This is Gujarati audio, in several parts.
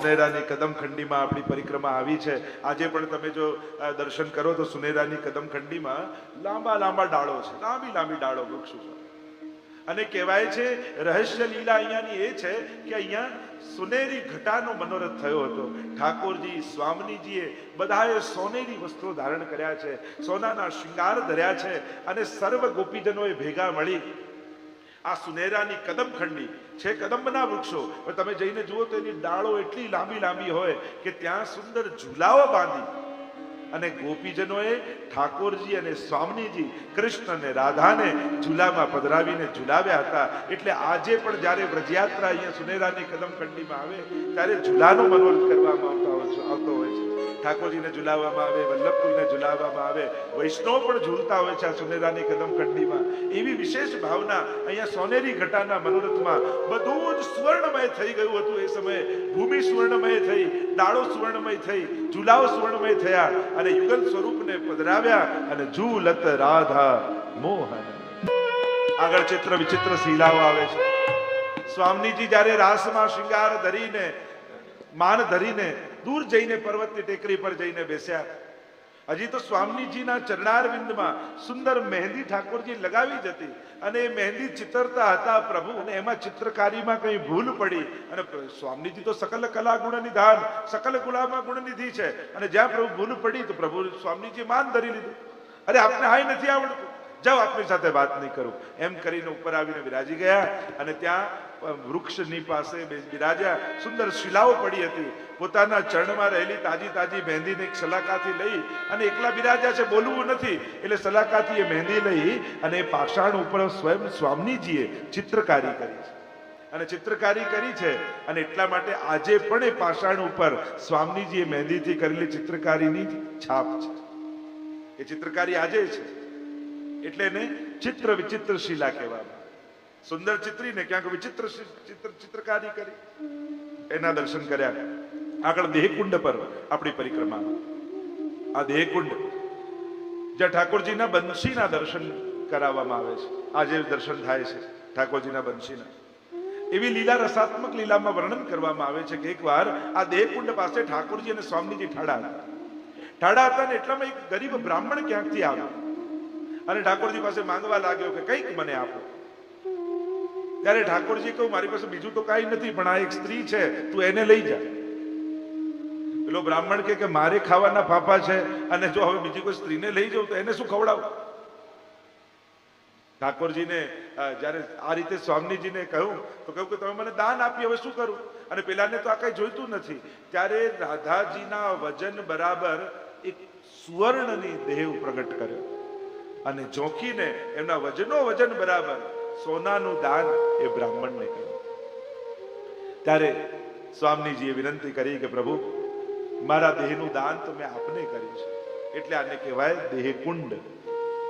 સુનેરાની કદમખંડીમાં આપણી પરિક્રમા આવી છે. આજે પણ તમે જો દર્શન કરો તો સુનેરાની કદમખંડીમાં લાંબા લાંબા ડાળો છે. લાંબી લાંબી ડાળો વૃક્ષો છે. અને કહેવાય છે, રહસ્ય લીલા અહીંયાની એ છે કે અહીંયા સુનેરી ઘટાનો મનોરથ થયો હતો. ઠાકોરજી સ્વામિનીજીએ બધાએ સોનેરી વસ્ત્રો ધારણ કર્યા છે. સોનાના શૃંગાર ધર્યા છે અને સર્વ ગોપીજનોએ ભેગા મળી આ સુનેરાની કદમખંડી છે કદંબના વૃક્ષો. પણ તમે જઈને જુઓ તો એની ડાળો એટલી લાંબી લાંબી હોય કે ત્યાં સુંદર ઝુલાઓ બાંધી. અને ગોપીજનોએ ઠાકોરજી અને સ્વામીજી કૃષ્ણ અને રાધાને ઝુલામાં પધરાવીને ઝુલાવ્યા હતા. એટલે આજે પણ જ્યારે વ્રજયાત્રા અહીંયા સુનેરાની કદમખંડીમાં આવે, ત્યારે ઝુલાનો મનોરથ કરવામાં આવતા હોય છે આવતો હોય છે. ઠાકોરજીને ઝુલાવવામાં આવે, વલ્લભકુલને ઝુલાવવામાં આવે, વૈષ્ણવ પણ ઝૂલતા હોય છે આ સુનેરાની કદમખંડીમાં એવી વિશેષ ભાવના અહીંયા સોનેરી ઘટાના મનોરથમાં બધું જ સુવર્ણમય થઈ ગયું હતું એ સમયે. ભૂમિ સુવર્ણમય થઈ દાળો સુવર્ણમય થઈ ઝુલાવ સુવર્ણમય થયા અને યુગલ સ્વરૂપને પધરાવ્યા અને ઝૂલત રાધા મોહન. આગળ ચિત્ર વિચિત્ર શીલાઓ આવે છે. સ્વામીજી જ્યારે રાસમાં શિંગાર ધરીને, માન ધરીને દૂર જઈને પર્વતની ટેકરી પર જઈને બેસ્યા. હજી તો સ્વામીજીના ચરણારવિંદમાં સુંદર મહેંદી ઠાકોરજી લગાવી જ હતી અને એ મહેંદી ચિતરતા હતા પ્રભુ અને એમાં ચિત્રકારીમાં કઈ ભૂલ પડી. અને સ્વામીજી તો સકલ કલા ગુણ નિધાન સકલ ગુલામાં ગુણ નિધિ છે. અને જ્યાં પ્રભુ ભૂલ પડી તો પ્રભુ સ્વામીજી માન ધરી લીધું. અરે આપને હાય નથી આવડતું. જાઓ આપની સાથે વાત નહીં કરું. એમ કરીને ઉપર આવીને વિરાજી ગયા અને ત્યાં વૃક્ષની પાસે બિરાજ્યા સુંદર શિલાઓ પડી હતી. પોતાના ચરણમાં રહેલી તાજી તાજી મહેંદીને એક સલાકાથી લઈ અને એકલા બિરાજ્યા છે બોલવું નથી. એટલે સલાકાથી એ મહેંદી લઈ અને એ પાષાણ ઉપર સ્વયં સ્વામીજીએ ચિત્રકારી કરી છે. અને ચિત્રકારી કરી છે અને એટલા માટે આજે પણ એ પાષાણ ઉપર સ્વામીજીએ મહેંદીથી કરેલી ચિત્રકારીની છાપ છે. એ ચિત્રકારી આજે છે. એટલે એને ચિત્ર વિચિત્ર શિલા કહેવામાં. સુંદર ચિત્રીને ક્યાંક વિચિત્ર ચિત્ર ચિત્રકારી કરી. એના દર્શન કર્યા આગળ દેહકુંડ પર આપણી પરિક્રમા. આ દેહકુંડ જ્યાં ઠાકોરજીના બંશીના દર્શન કરાવવામાં આવે છે. આજે દર્શન થાય છે ઠાકોરજીના બંશીના. એવી લીલા રસાત્મક લીલામાં વર્ણન કરવામાં આવે છે કે એકવાર આ દેહકુંડ પાસે ઠાકોરજી અને સ્વામીજી ઠાડા હતા. ઠાડા હતા ને એટલામાં એક ગરીબ બ્રાહ્મણ ક્યાંકથી આવ્યો? અને ઠાકોરજી પાસે માંગવા લાગ્યો કે કંઈક મને આપો. ત્યારે ઠાકોરજી કહ્યું, મારી પાસે બીજું તો કાંઈ નથી, પણ આ એક સ્ત્રી છે, તું એને લઈ જા. પેલો બ્રાહ્મણ કે, મારે ખાવાના ફાફા છે, અને જો હવે બીજી કોઈ સ્ત્રીને લઈ જાઉં તો એને શું ખવડાવું? ઠાકોરજીને જ્યારે આ રીતે સ્વામીજીને કહ્યું, તો કહ્યું કે, તમે મને દાન આપી, હવે શું કરું? અને પેલાને તો આ કઈ જોઈતું નથી. ત્યારે રાધાજીના વજન બરાબર એક સુવર્ણની દેહ પ્રગટ કર્યો. અને જોખીને એમના વજનો વજન બરાબર સોનાનું દાન એ બ્રાહ્મણને કર્યું ત્યારે સ્વામીજીએ વિનંતી કરી કે પ્રભુ, મારા દેહનું દાન તો મેં આપને કર્યું છે. એટલે આને કહેવાય દેહકુંડ.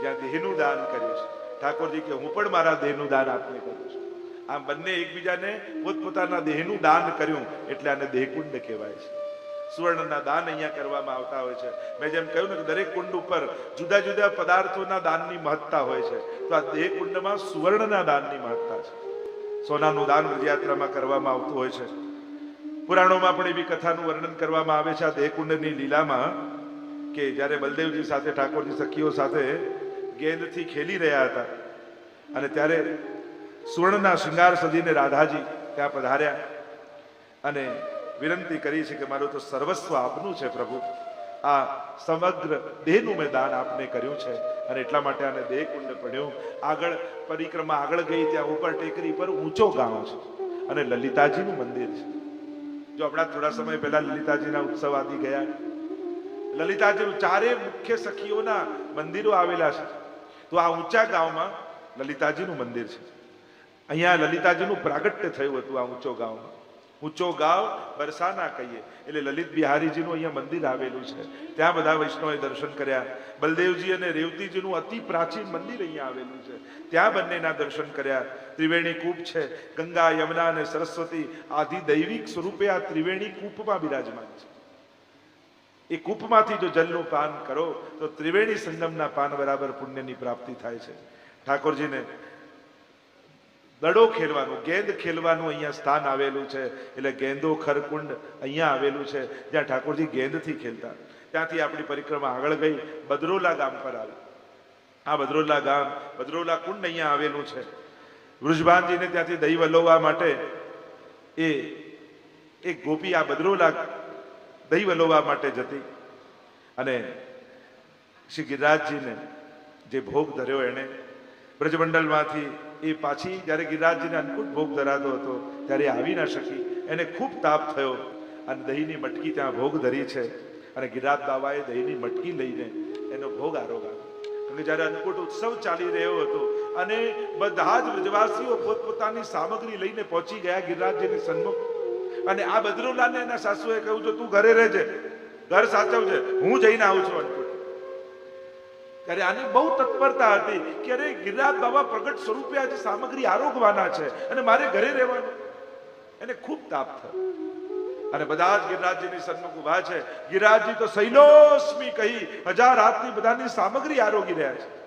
જ્યાં દેહનું દાન કર્યું છે ઠાકોરજી કે, હું પણ મારા દેહનું દાન આપને કરું છું. આમ બંને એકબીજાને પોતપોતાના દેહનું દાન કર્યું, એટલે આને દેહકુંડ કહેવાય છે. સુવર્ણના દાન અહીંયા કરવામાં આવતા હોય છે. મેં જેમ કહ્યું ને કે દરેક કુંડ ઉપર જુદા જુદા પદાર્થોના દાનની મહત્તા હોય છે. તો આ દેહ કુંડમાં સુવર્ણના દાનની મહત્તા છે. સોનાનું દાન રથયાત્રામાં કરવામાં આવતું હોય છે. પુરાણોમાં પણ એવી કથાનું વર્ણન કરવામાં આવે છે આ દેહકુંડની લીલામાં કે જ્યારે બલદેવજી સાથે, ઠાકોરજી સખીઓ સાથે ગેંદથી ખેલી રહ્યા હતા અને ત્યારે સુવર્ણના શૃંગાર સજીને રાધાજી ત્યાં પધાર્યા અને વિનંતી કરી છે કે મારું તો સર્વસ્વ આપનું છે પ્રભુ. આ સમગ્ર દેહનું મેં દાન આપને કર્યું છે અને એટલા માટે આને દેહ કુંડ પડ્યું આગળ પરિક્રમા આગળ ગઈ ત્યાં ઉપર ટેકરી પર ઊંચો ગામ છે અને લલિતાજીનું મંદિર છે. જો આપણા થોડા સમય પહેલા લલિતાજીના ઉત્સવ આદિ ગયા. લલિતાજીનું ચારે મુખ્ય સખીઓના મંદિરો આવેલા છે. તો આ ઊંચા ગામમાં લલિતાજીનું મંદિર છે. અહીંયા લલિતાજીનું પ્રાગટ્ય થયું હતું આ ઊંચો ગામમાં ઊંચો ગાવ બરસાના કહીએ. એટલે લલિત બિહારીજીનું અહીંયા મંદિર આવેલું છે. ત્યાં બધા વૈષ્ણવે દર્શન કર્યા. બલદેવજી અને રેવતીજીનું અતિ પ્રાચીન મંદિર અહીંયા આવેલું છે. ત્યાં બંનેના દર્શન કર્યા. ત્રિવેણી કૂપ છે. ગંગા, યમુના અને સરસ્વતી આદિ દૈવિક સ્વરૂપે આ ત્રિવેણી કૂપમાં બિરાજમાન છે. એ કૂપમાંથી જો જલનું પાન કરો, તો ત્રિવેણી સંગમના પાન બરાબર પુણ્યની પ્રાપ્તિ થાય છે. ઠાકોરજીને દડો ખેલવાનું, ગેંદ ખેલવાનું અહીંયા સ્થાન આવેલું છે. એટલે ગેંદો ખરકુંડ અહીંયા આવેલું છે. જ્યાં ઠાકોરજી ગેંદથી ખેલતા. ત્યાંથી આપણી પરિક્રમા આગળ ગઈ. બદરોલા ગામ પર આવી. આ બદરોલા ગામ, બદરોલા કુંડ અહીંયા આવેલું છે. વૃષભાનજીને ત્યાંથી દહીં વલોવા માટે એ, એક ગોપી આ બદરોલા દહીં વલોવવા માટે જતી. અને શ્રી ગિરિરાજજીને જે ભોગ ધર્યો એણે બ્રજમંડળમાંથી એ પાછી જ્યારે ગિરિરાજજીને અન્નકૂટ ભોગ ધરાતો હતો, ત્યારે આવી ના શકી. એને ખૂબ તાપ થયો. અને દહીંની મટકી ત્યાં ભોગ ધરી છે. અને ગિરિરાજ બાબાએ દહીંની મટકી લઈને એનો ભોગ આરોગા કે જ્યારે અન્નકૂટ ઉત્સવ ચાલી રહ્યો હતો અને બધા જ વ્રજવાસીઓ પોતપોતાની સામગ્રી લઈને પહોંચી ગયા ગિરિરાજજીની સન્મુખ. અને આ બદરુલાને એના સાસુએ કહ્યું છે તું ઘરે રહેજે, ઘર સાચવજે, હું જઈને આવું છું. ત્યારે આની બહુ તત્પરતા હતી કે અરે ગિરિરાજ બાબા પ્રગટ સ્વરૂપે આજે સામગ્રી આરોગવાના છે અને મારે ઘરે રહેવાનું. એને ખૂબ તાપ થયો. અને બધા જ ગિરિરાજજીની સન્મુખ ઊભા છે. ગિરિરાજજી તો સૈલોસ્મી કહી હજાર હાથની બધાની સામગ્રી આરોગી રહ્યા છે.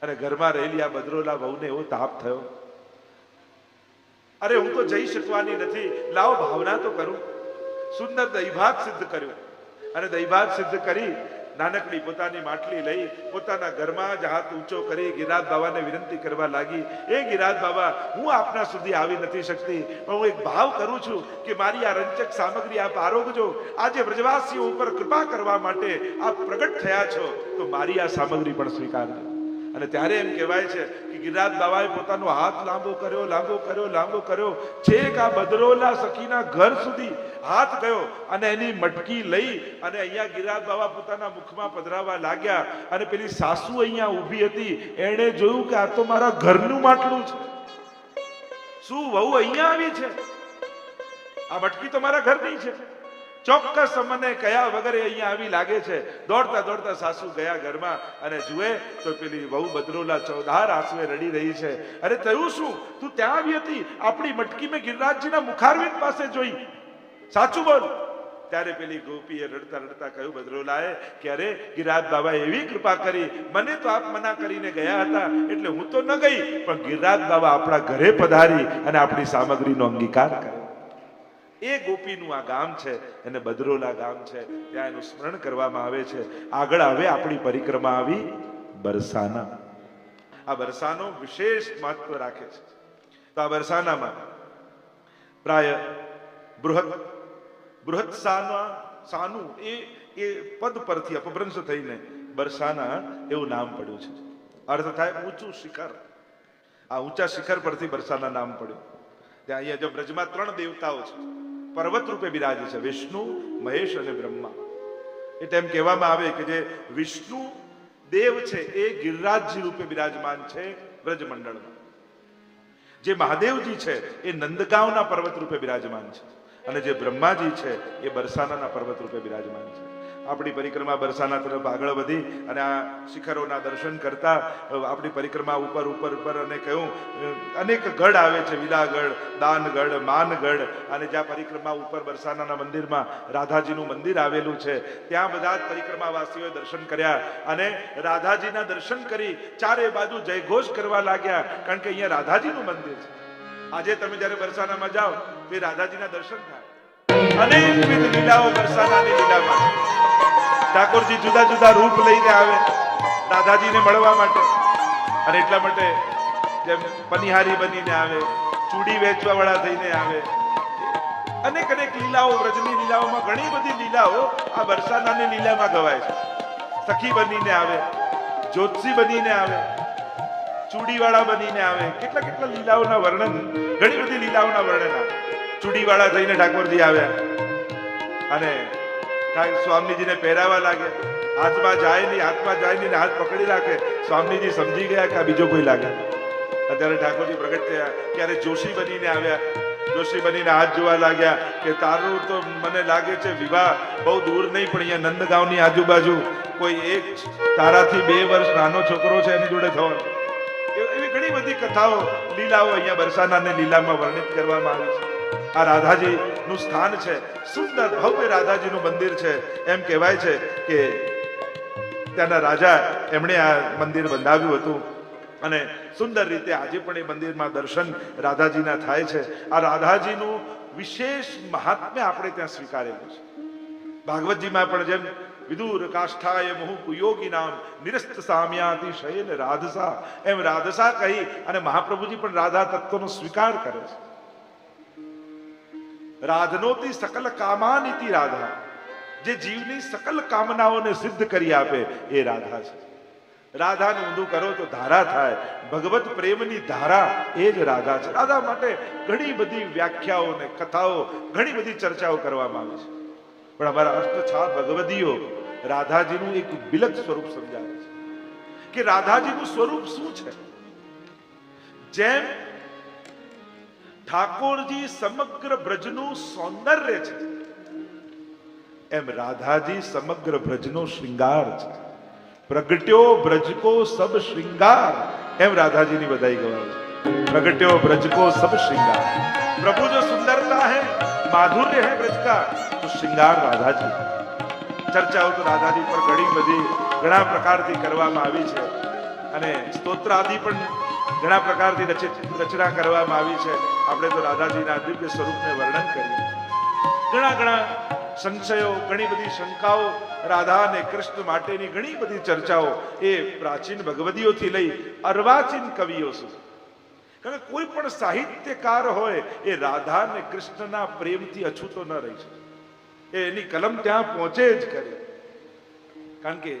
અને ઘરમાં રહેલી આ બદરોલા વહુને એવો તાપ થયો. અરે હું તો જઈ શકવાની નથી. લાવો ભાવના તો કરું. સુંદર દૈભાગ સિદ્ધ કર્યો. અને દૈભાગ સિદ્ધ કરી નાનકડી પોતાની માટલી લઈ પોતાના ઘરમાં જ હાથ ઊંચો કરી ગિરાજ બાબાને વિનંતી કરવા લાગી. એ ગિરાજ બાબા હું આપના સુધી આવી નથી શકતી. પણ હું એક ભાવ કરું છું કે મારી આ રંચક સામગ્રી આપ આરોગજો. આજે વ્રજવાસીઓ ઉપર કૃપા કરવા માટે આપ પ્રગટ થયા છો. તો મારી આ સામગ્રી પણ સ્વીકારજો. અને ત્યારે એમ કહેવાય છે કે ગિરિરાજ બાવાએ પોતાનો હાથ લાંબો કર્યો લાંબો કર્યો લાંબો કર્યો. છેક આ બદરોલા સખીના ઘર સુધી હાથ ગયો અને એની મટકી લઈ અને અહીંયા ગિરિરાજ બાવા પોતાના મુખમાં પધરાવા લાગ્યા. અને પેલી સાસુ અહીંયા ઊભી હતી. એણે જોયું કે આ તો મારા ઘરનું માટલું છે. શું વહુ અહીંયા આવી છે? આ મટકી તો મારા ઘરની છે. ચોક્કસ મને કયા વગર અહીંયા આવી લાગે છે? દોડતા દોડતા સાસુ ગયા ઘરમાં અને જુએ તો પેલી બહુ બદરોલા ચૌધાર આંસુએ રડી રહી છે. અરે થયું શું? તું ત્યાં આવી હતી? આપણી મટકી મેં ગિરિરાજજીના મુખારવિંદ પાસે જોઈ. સાચું બોલ. ત્યારે પેલી ગોપીએ રડતા રડતા કહ્યું બદરોલાએ કે અરે ગિરિરાજ બાબા એવી કૃપા કરી. મને તો આપ મના કરીને ગયા હતા. એટલે હું તો ન ગઈ, પણ ગિરિરાજ બાબા આપણા ઘરે પધારી અને આપણી સામગ્રીનો અંગીકાર કર્યો. એ ગોપીનું આ ગામ છે, એને બદરોલા ગામ છે, ત્યાં એનું સ્મરણ કરવામાં આવે છે. આગળ હવે આપણી પરિક્રમા આવી બરસાના. આ બરસાનો વિશેષ મહત્વ રાખે છે. તો આ બરસાનામાં પ્રાય બૃહદ બૃહદ સાના, સાનું એ એ પદ પરથી અપભ્રંશ થઈને બરસાના એવું નામ પડ્યું છે. અર્થ થાય ઊંચું શિખર. આ ઊંચા શિખર પરથી બરસાના નામ પડ્યું. ત્યાં અહીંયા જો બ્રજમાં ત્રણ દેવતાઓ છે. પર્વત રૂપે બિરાજે છે. વિષ્ણુ, મહેશ અને બ્રહ્મા. એટલે એમ કહેવામાં આવે કે જે વિષ્ણુ દેવ છે એ ગિરિરાજજી રૂપે બિરાજમાન છે વ્રજમંડળમાં જે મહાદેવજી છે એ નંદગાંવના પર્વત રૂપે બિરાજમાન છે. અને જે બ્રહ્માજી છે એ બરસાનાના પર્વત રૂપે બિરાજમાન છે. આપણી પરિક્રમા બરસાના તરફ આગળ વધી અને આ શિખરોના દર્શન કરતા આપણી પરિક્રમા ઉપર ઉપર ઉપર અને કહ્યું અનેક ગઢ આવે છે, વિલાગઢ, દાનગઢ, માનગઢ અને જ્યાં પરિક્રમા ઉપર બરસાનાના મંદિરમાં રાધાજીનું મંદિર આવેલું છે, ત્યાં બધા જ પરિક્રમાવાસીઓએ દર્શન કર્યા અને રાધાજીના દર્શન કરી ચારે બાજુ જયઘોષ કરવા લાગ્યા, કારણ કે અહીંયા રાધાજીનું મંદિર છે આજે તમે જ્યારે બરસાનામાં જાઓ તો રાધાજીના દર્શન થાય અનેકવિધ લીલાઓ બરસાનાની લીલામાં. ઠાકોરજી જુદા જુદા રૂપ લઈને આવે દાદાજીને મળવા માટે. અને એટલા માટે જેમ પનિહારી બનીને આવે, ચૂડી વેચવા વાળા થઈને આવે. અનેક અનેક લીલાઓ, વ્રજની લીલાઓમાં ઘણી બધી લીલાઓ આ વરસાદાની લીલામાં ગવાય છે. સખી બનીને આવે જ્યોતિષી બનીને આવે, ચૂડીવાળા બનીને આવે. કેટલા કેટલા લીલાઓના વર્ણન, ઘણી બધી લીલાઓના વર્ણન આવે. ચૂડીવાળા થઈને ઠાકોરજી આવ્યા. અને ઠા- સ્વામીજીને પહેરાવા લાગે. હાથમાં જાય નહીં, હાથમાં જાય નહીં હાથ પકડી રાખે. સ્વામીજી સમજી ગયા કે બીજો કોઈ લાગે અત્યારે ઠાકોરજી પ્રગટ થયા. ત્યારે જોશી બનીને આવ્યા. જોશી બનીને હાથ જોવા લાગ્યા કે તારું તો મને લાગે છે વિવાહ બહુ દૂર નહીં, પણ અહીંયા નંદગાંવની આજુબાજુ કોઈ એક તારાથી બે વર્ષ નાનો છોકરો છે એની જોડે થવાનો. એવી ઘણી બધી કથાઓ, લીલાઓ અહીંયા બરસાનાને લીલામાં વર્ણિત કરવામાં આવી છે. આ રાધાજી નું સ્થાન છે. સુંદર ભવ્ય રાધાજીનું મંદિર છે. એમ કહેવાય છે કે ત્યાંના રાજા એમણે આ મંદિર બંધાવ્યું હતું. અને સુંદર રીતે આજે પણ એ મંદિરમાં દર્શન રાધાજીના થાય છે. આ રાધાજીનું વિશેષ મહાત્મ્ય આપણે ત્યાં સ્વીકારેલું છે. ભાગવતજીમાં પણ જેમ વિદુર કાષ્ઠાય મુહુ કુયોગી નામ નિરસ્ત સામ્યાતિ શયન રાધસા એમ રાધસા કહી અને મહાપ્રભુજી પણ રાધા તત્વનો સ્વીકાર કરે છે. રાધનોતી સકલ કામાનીતિ રાધા. જે જીવની સકલ કામનાઓને સિદ્ધ કરી આપે એ રાધા છે. રાધાને ઊંધું કરો તો ધારા થાય. ભગવત પ્રેમની ધારા એ જ રાધા છે. રાધા માટે ઘણી બધી વ્યાખ્યાઓ ને કથાઓ, ઘણી બધી ચર્ચાઓ કરવામાં આવી છે. પણ અમારા અષ્ટછા ભગવદીઓ રાધાજીનું એક બિલક સ્વરૂપ સમજાવે છે. કે રાધાજીનું સ્વરૂપ શું છે? જેમ ઠાકોરજી સમગ્ર બ્રજનું સૌંદર્ય છે. એમ રાધાજી સમગ્ર બ્રજનો શ્રૃંગાર છે. પ્રગટ્યો બ્રજ સબ શ્રૃંગાર એમ રાધાજીની બધાઈ ગવાય પ્રગટ્યો બ્રજકો સબ શ્રૃંગાર પ્રભુ જો સુંદરતા હે, માધુર્ય હે બ્રજ કા તો શ્રૃંગાર રાધાજી. ચર્ચાઓ તો રાધાજી પર ઘણી બધી ઘણા પ્રકારથી કરવામાં આવી છે. અને સ્તોત્ર આદિ પણ ઘણા પ્રકારથી રચના કરવામાં આવી છે. આપણે તો રાધાજીના દિવ્ય સ્વરૂપને વર્ણન કરીએ. ઘણા ઘણા સંશયો, ઘણી બધી શંકાઓ રાધા અને કૃષ્ણ માટેની ઘણી બધી ચર્ચાઓ એ પ્રાચીન ભગવદીઓથી લઈ અર્વાચીન કવિઓ સુધી. કારણ કે કોઈ પણ સાહિત્યકાર હોય એ રાધા અને કૃષ્ણના પ્રેમથી અછૂતો ન રહી શકે. એની કલમ ત્યાં પહોંચે જ કરે કારણ કે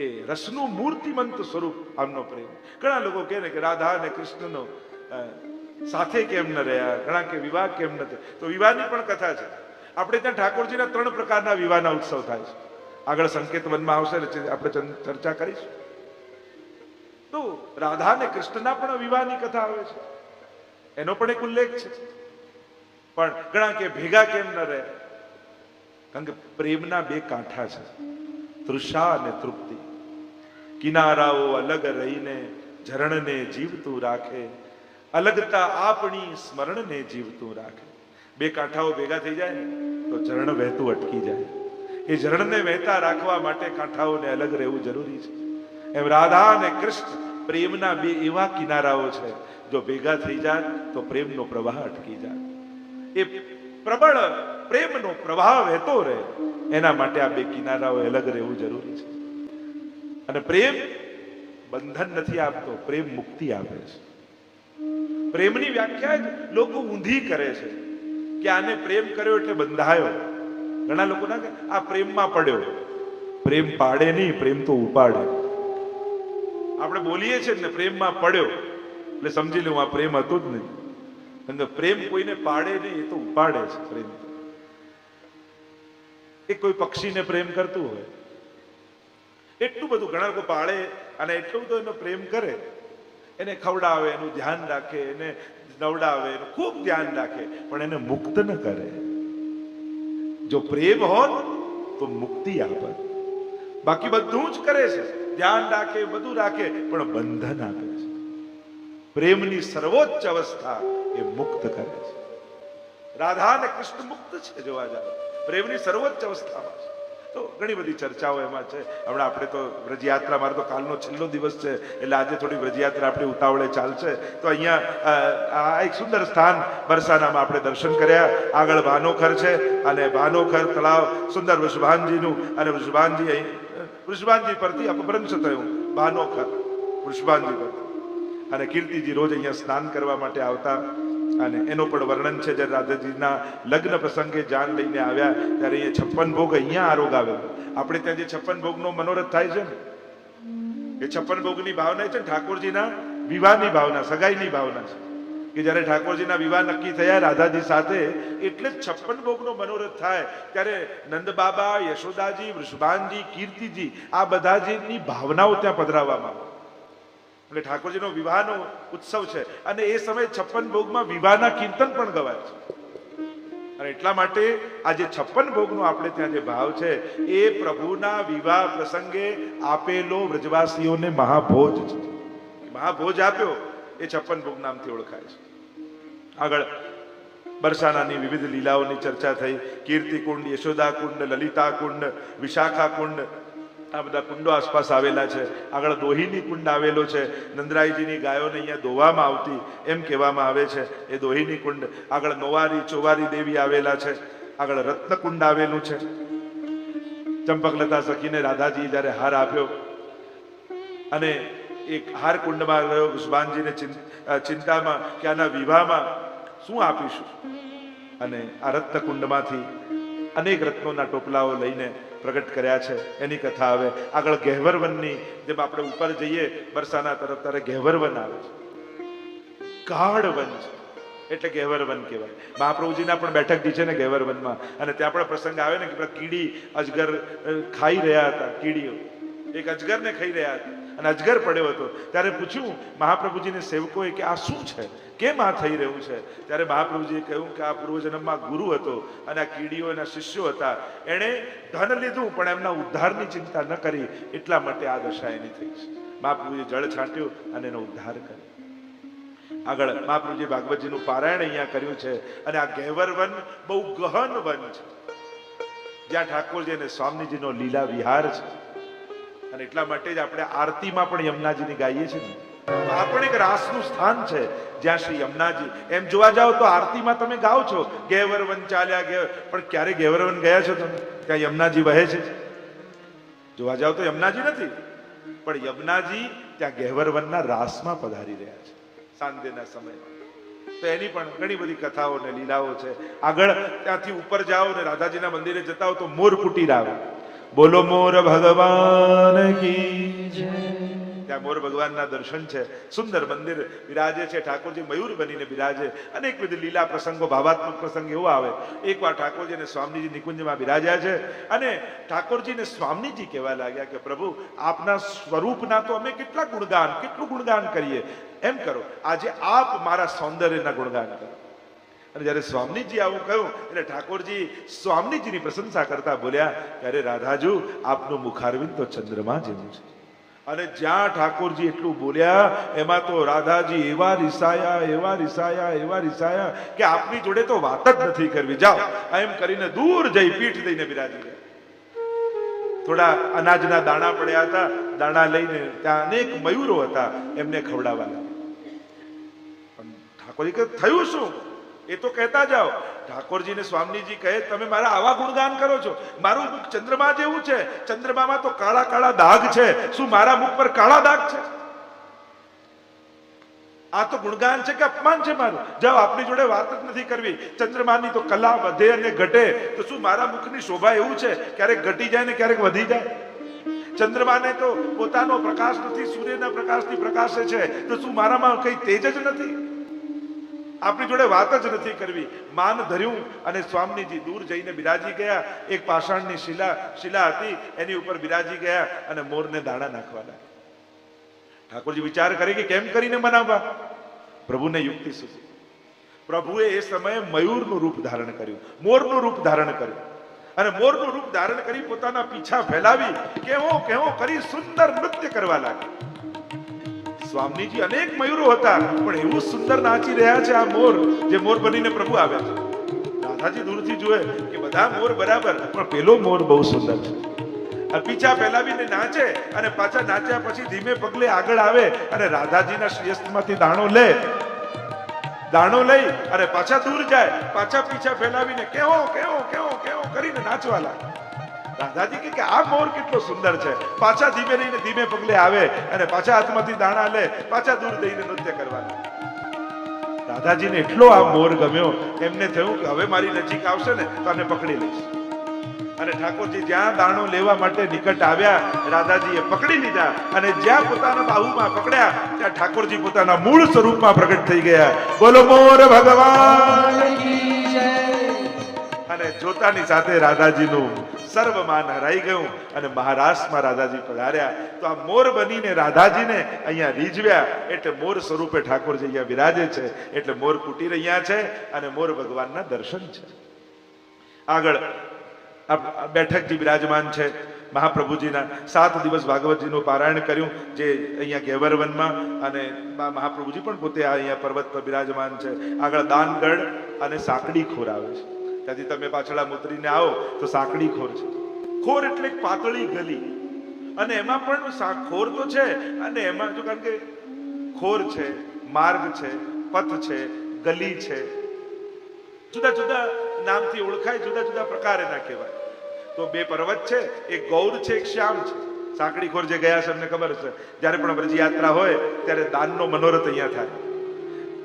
એ રસનું મૂર્તિમંત સ્વરૂપ આમનો પ્રેમ. ઘણા લોકો કહે ને કે રાધા અને કૃષ્ણનો સાથે કેમ ન રહ્યા? ઘણા કે વિવાહ કેમ ન થયો? તો વિવાહની પણ કથા છે. આપણે ત્યાં ઠાકોરજીના ત્રણ પ્રકારના વિવાહના ઉત્સવ થાય છે. આગળ સંકેત વનમાં આવશે ને આપણે ચર્ચા કરીશું. તો રાધા અને કૃષ્ણના પણ વિવાહની કથા આવે છે. એનો પણ એક ઉલ્લેખ છે. પણ ઘણા કે ભેગા કેમ ન રહે કારણ કે પ્રેમના બે કાંઠા છે. તૃષા અને તૃપ્તિ. કિનારાઓ અલગ રહીને ઝરણને જીવતું રાખે. અલગતા આપણી સ્મરણને જીવતું રાખે. બે કાંઠાઓ ભેગા થઈ જાય ને, તો ઝરણ વહેતું અટકી જાય. એ ઝરણને વહેતા રાખવા માટે કાંઠાઓને અલગ રહેવું જરૂરી છે. એમ રાધા અને કૃષ્ણ પ્રેમના બે એવા કિનારાઓ છે, જો ભેગા થઈ જાય તો પ્રેમનો પ્રવાહ અટકી જાય. એ પ્રબળ પ્રેમનો પ્રવાહ વહેતો રહે. એના માટે આ બે કિનારાઓ અલગ રહેવું જરૂરી છે. અને પ્રેમ બંધન નથી આપતો, પ્રેમ મુક્તિ આપે છે. પ્રેમની વ્યાખ્યા જ લોકો ઊંધી કરે છે કે આને પ્રેમ કર્યો એટલે બંધાયો. ઘણા લોકો ના કે આ પ્રેમમાં પડ્યો. પ્રેમ પાડે નહીં, પ્રેમ તો ઉપાડે. આપણે બોલીએ છીએ ને પ્રેમમાં પડ્યો. એટલે સમજી લઉં આ પ્રેમ હતો જ નહીં. કે પ્રેમ કોઈને પાડે નહીં, એ તો ઉપાડે છે પ્રેમ. એ કોઈ પક્ષીને પ્રેમ કરતું હોય. એટલું બધું ઘણા લોકો પાળે અને એટલું બધું એનો પ્રેમ કરે. એને ખવડાવે, એનું ધ્યાન રાખે, એને નવડાવે, એનું ખૂબ ધ્યાન રાખે, પણ એને મુક્ત ન કરે. જો પ્રેમ હોત, તો મુક્તિ આપે બાકી બધું જ કરે છે. ધ્યાન રાખે, બધું રાખે, પણ બંધન આપે છે. પ્રેમની સર્વોચ્ચ અવસ્થા એ મુક્ત કરે છે. રાધા અને કૃષ્ણ મુક્ત છે, જોવા જાવ પ્રેમની સર્વોચ્ચ અવસ્થામાં છે. તો ઘણી બધી ચર્ચાઓ એમાં છે. હમણાં આપણે તો વ્રજયાત્રા, મારો તો કાલનો છેલ્લો દિવસ છે, એટલે આજે થોડી વ્રજયાત્રા આપણી ઉતાવળે ચાલશે. તો અહીંયા આ એક સુંદર સ્થાન બરસાનામાં આપણે દર્શન કર્યા. આગળ ભાનોખર છે, અને ભાનોખર તળાવ સુંદર વૃષભાનજીનું, અને વૃષભાનજી અહીં વૃષભાનજી પરથી અપભ્રંશ થયું. ભાનોખર વૃષભાનજી પરથી. અને કીર્તિજી રોજ અહીંયા સ્નાન કરવા માટે આવતા. અને એનું પણ વર્ણન છે જ્યારે રાધાજીના લગ્ન પ્રસંગે જાન લઈને આવ્યા, ત્યારે અહીંયા છપ્પન ભોગ અહીંયા આરોગ આવેલો. આપણે ત્યાં જે છપ્પન ભોગનો મનોરથ થાય છે ને, એ છપ્પન ભોગની ભાવના છે ને ઠાકોરજીના વિવાહની ભાવના, સગાઈની ભાવના છે. કે જ્યારે ઠાકોરજીના વિવાહ નક્કી થયા, રાધાજી સાથે, એટલે છપ્પન ભોગનો મનોરથ થાય. ત્યારે નંદ બાબા યશોદાજી, વૃષભાનજી, કીર્તિજી, આ બધાજીની ભાવનાઓ ત્યાં પધરાવવામાં આવે. એટલે ઠાકોરજીનો વિવાહનો ઉત્સવ છે. અને એ સમયે છપ્પન ભોગમાં વિવાહના કીર્તન પણ ગવાય છે. અને એટલા માટે આ જે છપ્પન ભોગનો આપણે ત્યાં જે ભાવ છે, એ પ્રભુના વિવાહ પ્રસંગે આપેલો વ્રજવાસીઓને મહાભોજ છે. મહાભોજ આપ્યો, એ છપ્પન ભોગ નામથી ઓળખાય છે. આગળ, બરસાનાની વિવિધ લીલાઓની ચર્ચા થઈ કીર્તિ કુંડ યશોદા કુંડ લલિતા કુંડ વિશાખા કુંડ આ બધા કુંડો આસપાસ આવેલા છે. આગળ દોહીની કુંડ આવેલો છે. નંદરાયજીની ગાયોને અહીંયા દોવામાં આવતી એમ કહેવામાં આવે છે. એ દોહીની કુંડ આગળ નોવારી, ચોવારી દેવી આવેલા છે. આગળ રત્નકુંડ આવેલું છે. ચંપકલતા સખીને રાધાજી જ્યારે હાર આપ્યો અને એક હાર કુંડમાં ગયો કુશબાનજીને ચિંતામાં કે આના વિવાહમાં શું આપીશું? અને આ રત્ન કુંડમાંથી અનેક રત્નોના ટોપલાઓ લઈને પ્રગટ કર્યા છે. એની કથા આવે. આગળ ગહેવરવનની જેમ આપણે ઉપર જઈએ, બરસાના તરફ ત્યારે ગહેવરવન આવે છે. ગાઢ વન છે. એટલે ગહેવરવન કહેવાય. મહાપ્રભુજીના પણ બેઠક દી છે ને ગહેવરવનમાં અને ત્યાં પણ પ્રસંગ આવે ને કે કીડી અજગર ખાઈ રહ્યા હતા, કીડીઓ. એક અજગરને ખાઈ રહ્યા હતા. અને અજગર પડ્યો હતો. ત્યારે પૂછ્યું મહાપ્રભુજીને સેવકોએ કે આ શું છે? કેમ આ થઈ રહ્યું છે? ત્યારે મહાપ્રભુજીએ કહ્યું કે આ પૂર્વજન્મમાં ગુરુ હતો અને આ કીડીઓ એના શિષ્યો હતા. એણે ધન લીધું, પણ એમના ઉદ્ધારની ચિંતા ન કરી. એટલા માટે આ દશા એની થઈ છે. મહાપ્રભુએ જળ છાંટ્યું અને એનો ઉદ્ધાર કર્યો. આગળ મહાપ્રભુજી ભાગવતજીનું પારાયણ અહીંયા કર્યું છે અને આ ગહેવર વન બહુ ગહન વન છે. જ્યાં ઠાકોરજી અને સ્વામીજીનો લીલા વિહાર છે. અને એટલા માટે જ આપણે આરતીમાં પણ યમુનાજીની ગાઈએ છીએ ને. તો આ પણ એક રાસનું સ્થાન છે, જ્યાં શ્રી યમુનાજી, એમ જોવા જાઓ તો આરતીમાં તમે ગાઓ છો, ગેવરવન ચાલ્યા ગયા, પણ ક્યારે ગેવરવન ગયા છો તમે? ત્યાં યમુનાજી વહે છે. જોવા જાઓ તો યમુનાજી નથી, પણ યમુનાજી ત્યાં ગહેવર રાસમાં પધારી રહ્યા છે, સાંજના સમયમાં. તો એની પણ ઘણી બધી કથાઓ ને લીલાઓ છે. આગળ ત્યાંથી ઉપર જાઓ ને રાધાજીના મંદિરે જતા હો તો મોર કુટીર આવે. બોલો મોર ભગવાન કી જય. ત્યાં મોર ભગવાનના દર્શન છે. સુંદર મંદિર બિરાજે છે. ઠાકોરજી મયુર બનીને બિરાજે. અનેક વિધ લીલા પ્રસંગો, ભાવાત્મક પ્રસંગ એવો આવે. એકવાર ઠાકોરજી અને સ્વામીજી નિકુંજમાં બિરાજ્યા છે અને ઠાકોરજીને સ્વામીજી કહેવા લાગ્યા કે, પ્રભુ, આપના સ્વરૂપના તો અમે કેટલા ગુણગાન, કેટલું ગુણગાન કરીએ. એમ કરો, આજે આપ મારા સૌંદર્યના ગુણગાન કરો. અને જ્યારે સ્વામીજી આવું કહ્યું, એટલે ઠાકોરજી સ્વામીજીની પ્રશંસા કરતા બોલ્યા ત્યારે રાધાજુ, આપનું મુખારવિંદ તો ચંદ્રમા જેવું છે. અને જ્યાં ઠાકોરજી એટલું બોલ્યા, એમાં તો રાધાજી એવા રિસાયા એવા રિસાયા એવા રિસાયા કે આપની જોડે તો વાત જ નથી કરવી. જાઓ એમ કરીને દૂર જઈ પીઠ દઈને બિરાજી થોડા અનાજના દાણા પડ્યા હતા, દાણા લઈને ત્યાં અનેક મયુરો હતા, એમને ખવડાવવા લાગ્યા. ઠાકોરજી કે થયું શું? એ તો કહેતા જાઓ. ઠાકોરજી ને સ્વામીજી કહે, તમે મારા આવા ગુણગાન કરો છો. મારું મુખ ચંદ્રમા જેવું છે. ચંદ્રમામાં તો કાળા કાળા દાગ છે. શું મારા મુખ પર કાળા દાગ છે? આ તો ગુણગાન છે કે અપમાન છે મારું? જાઓ, આપની જોડે વાત જ નથી કરવી. ચંદ્રમાની તો કલા વધે અને ઘટે. તો શું મારા મુખની શોભા એવું છે? ક્યારેક ઘટી જાય ને ક્યારેક વધી જાય? ચંદ્રમાને તો પોતાનો પ્રકાશ નથી, સૂર્યના પ્રકાશથી પ્રકાશે છે. તો શું મારામાં કઈ તેજ જ નથી? આપણી જોડે વાત જ નથી કરવી. માન ધર્યું અને સ્વામીજી દૂર જઈને બિરાજી ગયા. એક પાષાણની શિલા શિલા હતી, એની ઉપર બિરાજી ગયા અને મોરને દાણા નાખવા લાગ્યા. ઠાકોરજી વિચાર કરે કે કેમ કરીને મનાવવા પ્રભુને યુક્તિ સુધી પ્રભુએ એ સમયે મયુરનું રૂપ ધારણ કર્યું. મોરનું રૂપ ધારણ કર્યું. અને મોરનું રૂપ ધારણ કરી પોતાના પીછા ફેલાવી, કેવો કેવો કરી સુંદર નૃત્ય કરવા લાગ્યા. સ્વામીજી અનેક મયુરો હતા, પણ એવું સુંદર નાચી રહ્યા છે આ મોર, જે મોર બનીને પ્રભુ આવ્યા છે. રાધાજી દૂરથી જુએ કે બધા મોર બરાબર, પણ પેલો મોર બહુ સુંદર છે. પીછા ફેલાવીને નાચે અને પાછા નાચ્યા પછી ધીમે પગલે આગળ આવે અને રાધાજીના શ્રેષ્ઠમાંથી દાણો લે. દાણો લઈ અને પાછા દૂર જાય, પાછા પીછા ફેલાવીને કેવો કેવો કેવો કેવો કરીને નાચવા લાગે. રાધાજી કે આ મોર કેટલો સુંદર છે. પાછા ધીમે રહીને ધીમે પગલે આવે અને પાછા હાથમાંથી દાણા લે, પાછા દૂર દઈને નૃત્ય કરવા દાદાજીને એટલો આ મોર ગમ્યો, એમને થયું કે હવે મારી નજીક આવશે ને તો આને પકડી લઈશ. અને ઠાકોરજી જ્યાં દાણો લેવા માટે નિકટ આવ્યા, રાધાજીએ પકડી લીધા અને જ્યાં પોતાના બાહુમાં પકડ્યા, ત્યાં ઠાકોરજી પોતાના મૂળ સ્વરૂપમાં પ્રગટ થઈ ગયા. બોલો મોર ભગવાન અને જોતાની સાથે રાધાજીનું સર્વમાન હરાઈ ગયું અને મહારાષ્ટ્રમાં રાધાજી પધાર્યા. તો આ મોર બનીને રાધાજીને અહીંયા રીઝવ્યા એટલે મોર સ્વરૂપે ઠાકોરજી અહીંયા બિરાજે છે. એટલે મોર કુટીર અહીંયા છે અને મોર ભગવાનના દર્શન છે. આગળ આ બેઠકજી બિરાજમાન છે. મહાપ્રભુજીના સાત દિવસ ભાગવતજીનું પારાયણ કર્યું જે અહીંયા ગેવરવનમાં અને મહાપ્રભુજી પણ પોતે અહીંયા પર્વત પર બિરાજમાન છે. આગળ દાનગઢ અને સાંકડી ખોર આવે છે. ત્યાંથી તમે પાછળ આમ ઉતરીને આવો, તો સાંકડી ખોર છે. ખોર એટલે પાતળી ગલી. અને એમાં પણ ખોર તો છે, અને એમાં જો કારણ કે ખોર છે, માર્ગ છે, પથ છે, ગલી છે. જુદા જુદા નામથી ઓળખાય, જુદા જુદા પ્રકાર એના કહેવાય. તો બે પર્વત છે, એક ગૌર છે, એક શ્યામ છે. સાંકડી ખોર જે ગયા છે, અમને ખબર છે. જ્યારે પણ વ્રજ યાત્રા હોય, ત્યારે દાનનો મનોરથ અહીંયા થાય.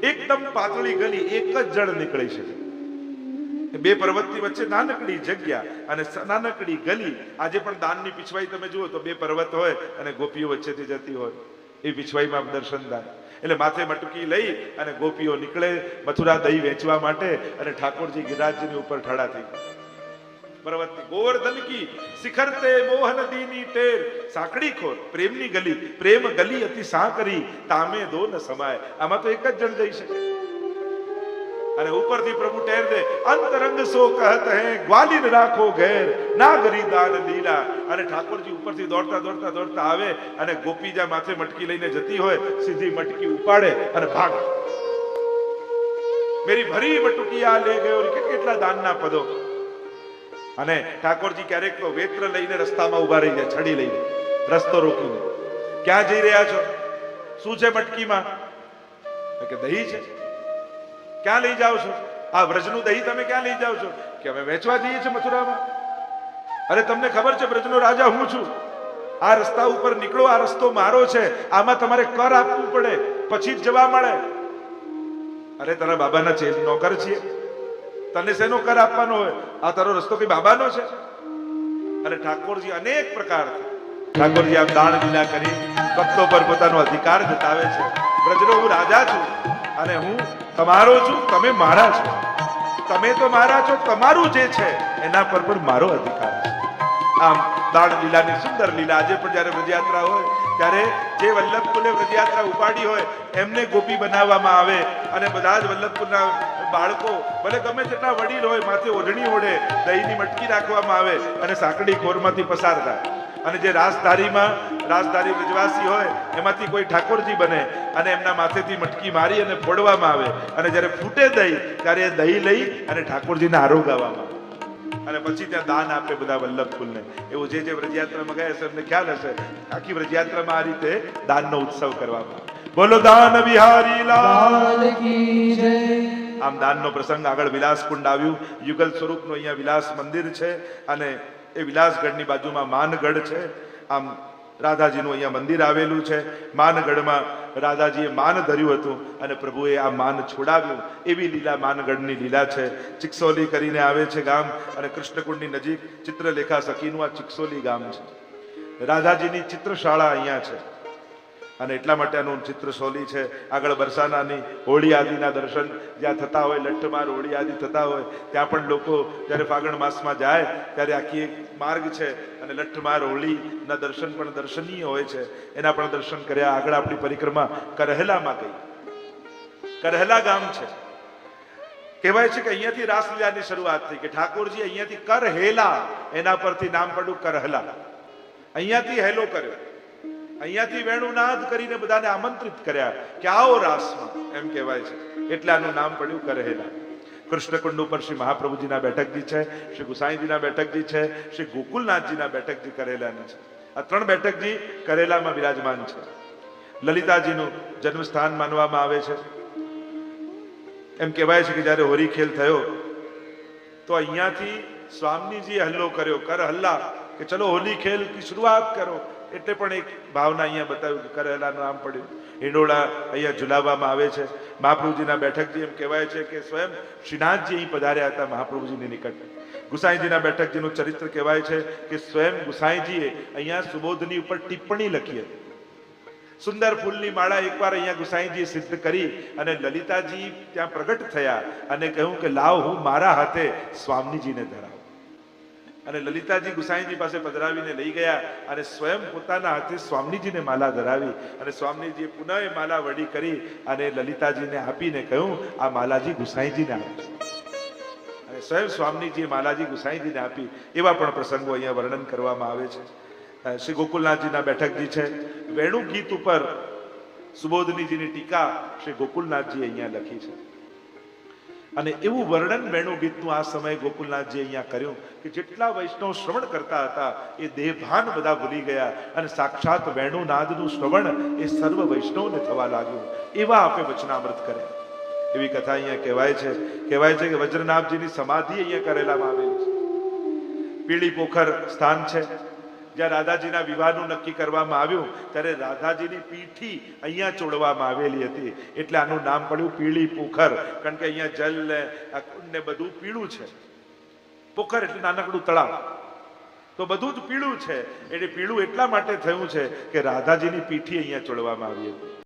એકદમ પાતળી ગલી, એક જ જણ નીકળી શકે બે પર્વતની વચ્ચે નાનકડી જગ્યા અને નાનકડી ગલી. આજે પણ દાનની પીછવાઈ તમે જુઓ તો બે પર્વત હોય અને ગોપીઓ વચ્ચેથી જતી હોય. એ પીછવાઈમાં દર્શન થાય. એટલે માથે મટકી લઈ અને ગોપીઓ નીકળે મથુરા દહીં વેચવા માટે અને ઠાકોરજી ગિરિરાજજીની ઉપર ઠડા થઈ ગયા. પર્વતની ગોવર્ધન કી શિખર તે મોહન દીની તેર. સાંકડી ખોર, પ્રેમની ગલી. પ્રેમ ગલી અતિ સાંકરી તામે દો ન સમાય. આમાં તો એક જ જણ જઈ શકે. અને ઉપરથી પ્રભુ ટેર દે. અંતરંગ સો કહત હે ગ્વાલિન રાખો ઘેર. નાગરી દાન લીલા. અને ઠાકોરજી ઉપરથી દોડતા દોડતા દોડતા આવે અને ગોપીજા માથે મટકી લઈને જતી હોય, સીધી મટકી ઉપાડે અને ભાગ. મેરી ભરી મટુકિયા લે ગયો કે કેટલા દાનના પદો? અને ઠાકોરજી ક્યારેક તો વેત્ર લઈને રસ્તામાં ઊભા રહી જાય છડી લઈને રસ્તો રોકીને ક્યાં જઈ રહ્યા છો? શું છે મટકીમાં? કે દહીં છે. ક્યાં લઈ જાઓ છો? આ વ્રજનું દહીં તમે ક્યાં લઈ જાઓ છો? કે અમે વેચવા જઈએ છીએ મથુરામાં? અરે તમને ખબર છે, વ્રજનો રાજા હું છું. આ રસ્તા ઉપર નીકળો, આ રસ્તો મારો છે. આમાં તમારે કર આપવું પડે, પછી જ જવા મળે. અરે તારા બાબાના ચેલ નોકર છીએ. તને શેનો કર આપવાનો હોય? આ તારો રસ્તો કઈ બાબાનો છે? અને ઠાકોરજી અનેક પ્રકારથી ઠાકોરજી આમ દાણ લીલા કરી, ભક્તો પર પોતાનો અધિકાર જતાવે છે. વ્રજનો હું રાજા છું અને હું તમારો છું, તમે મારા છો. તમે તો મારા છો, તમારું જે છે, એના પર પણ મારો અધિકાર છે. આમ દાણ લીલાની સુંદર લીલા આજે પણ જ્યારે વ્રજયાત્રા હોય, ત્યારે જે વલ્લભકુલે વ્રજયાત્રા ઉપાડી હોય, એમને ગોપી બનાવવામાં આવે અને બધા જ વલ્લભકુલના બાળકો, ભલે ગમે તેટલા વડીલ હોય, માથે ઓઢણી ઓઢે, દહીંની મટકી રાખવામાં આવે અને સાંકડી ખોરમાંથી પસાર થાય. અને જે રાજધારીમાં રાજધારી વ્રજવાસી હોય એમાંથી કોઈ ઠાકોરજી બને અને એમના માથેથી મટકી મારી અને ફોડવામાં આવે અને જ્યારે ફૂટે દહીં ત્યારે એ દહીં લઈ અને ઠાકોરજીને આરોગાવામાં અને પછી ત્યાં દાન આપે બધા વલ્લભ ફૂલને એવું જે જે વ્રજયાત્રામાં ગયા હશે એમને ખ્યાલ હશે. આખી વ્રજયાત્રામાં આ રીતે દાનનો ઉત્સવ કરવામાં બોલો દાન બિહારી લાલ લાલ કી જય. આમ દાનનો પ્રસંગ આગળ વિલાસ કુંડ આવ્યું. યુગલ સ્વરૂપનું અહીંયા વિલાસ મંદિર છે અને એ વિલાસગઢની બાજુમાં માનગઢ છે. આમ રાધાજીનું અહીંયા મંદિર આવેલું છે. માનગઢમાં રાધાજીએ માન ધર્યું હતું અને પ્રભુએ આ માન છોડાવ્યું. એવી લીલા માનગઢની લીલા છે. ચિકસોલી કરીને આવે છે ગામ અને કૃષ્ણકુંડની નજીક ચિત્રલેખા સખીનું આ ચિકસોલી ગામ છે. રાધાજીની ચિત્રશાળા અહીંયા છે. અને એટલા માટે આનું ચિત્ર સોલી છે. આગળ બરસાનાની હોળી આદિના દર્શન, જ્યાં થતા હોય, લઠ્ઠમાર હોળી આદિ થતા હોય, ત્યાં પણ લોકો જ્યારે ફાગણ માસમાં જાય, ત્યારે આખી એક માર્ગ છે અને લઠ્ઠમાર હોળીના દર્શન પણ દર્શનીય હોય છે. એના પણ દર્શન કર્યા, આગળ આપણી પરિક્રમા કરહેલામાં ગઈ. કરહેલા ગામ છે. કહેવાય છે કે અહીંયાથી રાસલીલાની શરૂઆત થઈ, કે ઠાકોરજી અહીંયાથી કરહેલા, એના પરથી નામ પડ્યું કરહેલા. અહીંયાથી હેલો કર્યો. અહીંયાથી વેણુનાદ કરીને બધાને આમંત્રિત કર્યા કે આવો રાસમાં. એમ કહેવાય છે. એટલે આનું નામ પડ્યું કરેલા. કૃષ્ણકુંડ ઉપર શ્રી મહાપ્રભુજીના બેઠકજી છે, શ્રી ગુસાઈજીના બેઠકજી છે, શ્રી ગોકુલનાથજીના બેઠકજી કરેલાની છે. આ ત્રણ બેઠકજી કરેલામાં બિરાજમાન છે. લલિતાજીનું જન્મસ્થાન માનવામાં આવે છે. એમ કહેવાય છે કે જ્યારે હોરી ખેલ થયો, તો અહીંયાથી સ્વામીજીએ હલ્લો કર્યો, કર હલ્લા. કે ચલો હોલી ખેલ શરૂઆત કરો. એટલે પણ એક ભાવના અહીંયા બતાવ્યું કે કરેલાનું નામ પડ્યું. હિંડોળા અહીંયા ઝુલાવવામાં આવે છે. મહાપ્રભુજીના બેઠકજી એમ કહેવાય છે કે સ્વયં શ્રીનાથજી અહીં પધાર્યા હતા મહાપ્રભુજીની નિકટ. ગુસાઈજીના બેઠકજીનું ચરિત્ર કહેવાય છે કે સ્વયં ગુસાઈજીએ અહીંયા સુબોધની ઉપર ટિપ્પણી લખી હતી. સુંદર ફૂલની માળા એકવાર અહીંયા ગુસાઈજીએ સિદ્ધ કરી અને લલિતાજી ત્યાં પ્રગટ થયા અને કહ્યું કે લાવ હું મારા હાથે સ્વામીજીને ધરાવું. અને લલિતાજી ગુસાઈજી પાસે પધરાવીને લઈ ગયા અને સ્વયં પોતાના હાથે સ્વામીજીને માલા ધરાવી અને સ્વામીજીએ પુનઃ માલા વડી કરી અને લલિતાજીને આપીને કહ્યું, આ માલાજી ગુસાઈજીને આપજો અને સ્વયં સ્વામીજીએ માલાજી ગુસાઈજીને આપી. એવા પણ પ્રસંગો અહીંયા વર્ણન કરવામાં આવે છે. શ્રી ગોકુલનાથજીના બેઠકજી છે. વેણુ ગીત ઉપર સુબોધનીજીની ટીકા શ્રી ગોકુલનાથજી અહીંયા લખી છે. અને એવું વર્ણન મેણું ગીતનું આ સમયે ગોકુલનાથજી અહીંયા કર્યું કે જેટલા વૈષ્ણવ શ્રવણ કરતા હતા, એ દેહભાન બધા ભૂલી ગયા અને સાક્ષાત વેણુનાદનું શ્રવણ એ સર્વ વૈષ્ણવને થવા લાગ્યું. એવા આપે વચનામૃત કર્યા. એવી કથા અહીંયા કહેવાય છે કહેવાય છે કે વજ્રનાથજીની સમાધિ અહીંયા કરેલામાં આવેલી છે. પીળી પોખર સ્થાન છે. જ્યાં રાધાજીના વિવાહનું નક્કી કરવામાં આવ્યું, ત્યારે રાધાજીની પીઠી અહીંયા ચોડવામાં આવેલી હતી. એટલે આનું નામ પડ્યું પીળી પોખર. કારણ કે અહીંયા જલ ને ને બધું પીળું છે. પોખર એટલે નાનકડું તળાવ. તો બધું જ પીળું છે. એટલે પીળું એટલા માટે થયું છે કે રાધાજીની પીઠી અહીંયા ચોડવામાં આવી હતી.